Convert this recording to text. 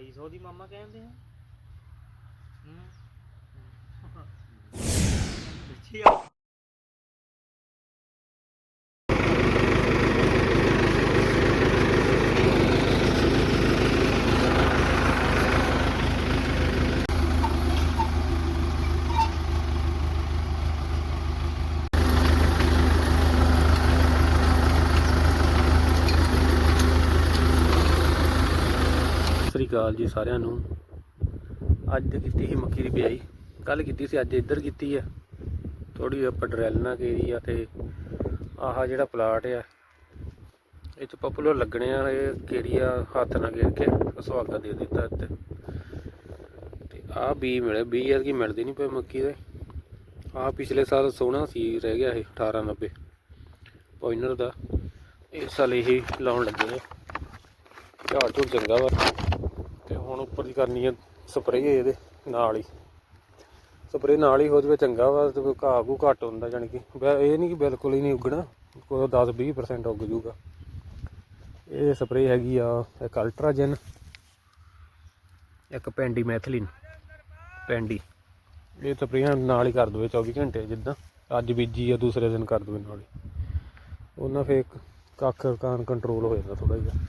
250 ਦੀ ਮਾਮਾ ਕਹਿੰਦੇ ਆ। ਹੂੰ। ਪਿੱਛੇ ਆ। ਅਕਾਲ ਜੀ ਸਾਰਿਆਂ ਨੂੰ। ਅੱਜ ਕੀਤੀ ਸੀ ਮੱਕੀ ਦੀ ਬਿਜਾਈ ਕੱਲ ਕੀਤੀ ਸੀ, ਅੱਜ ਇੱਧਰ ਕੀਤੀ ਆ। ਥੋੜੀ ਆਪਾਂ ਡਰੈਲ ਨਾ ਕੀਤੀ ਆ ਤੇ ਆਹ ਜਿਹੜਾ ਪਲਾਟ ਆ, ਇਹ ਚ ਪਪੂਲਰ ਲੱਗਣੇ ਆ, ਇਹ ਕਿਹੜੀ ਆ, ਹੱਥ ਨਾਲ ਗੇਰ ਕੇ ਸੁਹਾਗਾ ਦੇ ਦਿੱਤਾ ਇੱਥੇ। ਤੇ ਆਹ ਬੀ ਮਿਲੇ, ਬੀ ਯਾਰ ਕੀ ਮਿਲਦੀ ਨਹੀਂ ਪਈ ਮੱਕੀ ਦੇ। ਆਹ ਪਿਛਲੇ ਸਾਲ ਸੋਹਣਾ ਸੀ, ਰਹਿ ਗਿਆ ਇਹ 1890 ਪੋਇਨਰ ਦਾ। ਇਸ ਸਾਲ ਇਹ ਲਾਉਣ ਲੱਗੇ ਆ। ਝਾੜ ਝੂੜ ਚੰਗਾ ਵਾ। ਤੇ ਹੁਣ ਉੱਪਰ ਦੀ ਕਰਨੀ ਹੈ ਸਪਰੇਅ ਇਹਦੇ ਨਾਲ ਹੀ। ਸਪਰੇਅ ਨਾਲ ਹੀ ਹੋ ਜਵੇ ਚੰਗਾ ਵਾ, ਤੇ ਘਾਹ ਘੂ ਘੱਟ ਹੁੰਦਾ ਜਾਣੀ ਕਿ। ਇਹ ਨਹੀਂ ਕਿ ਬਿਲਕੁਲ ਹੀ ਨਹੀਂ ਉੱਗਣਾ, ਕੋਈ 10 20% ਉੱਗ ਜੂਗਾ ਇਹ ਸਪਰੇਅ ਹੈਗੀ ਆ ਇੱਕ ਅਲਟਰਾਜਨ ਇੱਕ ਪੈਂਡੀ ਮੈਥਲਿਨ ਪੈਂਡੀ। ਇਹ ਸਪਰੇਆਂ ਨਾਲ ਹੀ ਕਰ ਦਵੇ 24 ਘੰਟੇ ਜਿੱਦਾਂ, ਅੱਜ ਬੀਜੀ ਆ, ਦੂਸਰੇ ਦਿਨ ਕਰ ਦਵੇ ਨਾਲ ਹੀ। ਉਹਨਾਂ ਫੇਰ ਕੱਖ ਕਾਂ ਕੰਟਰੋਲ ਹੋ ਜਾਂਦਾ ਥੋੜਾ ਜਿਹਾ।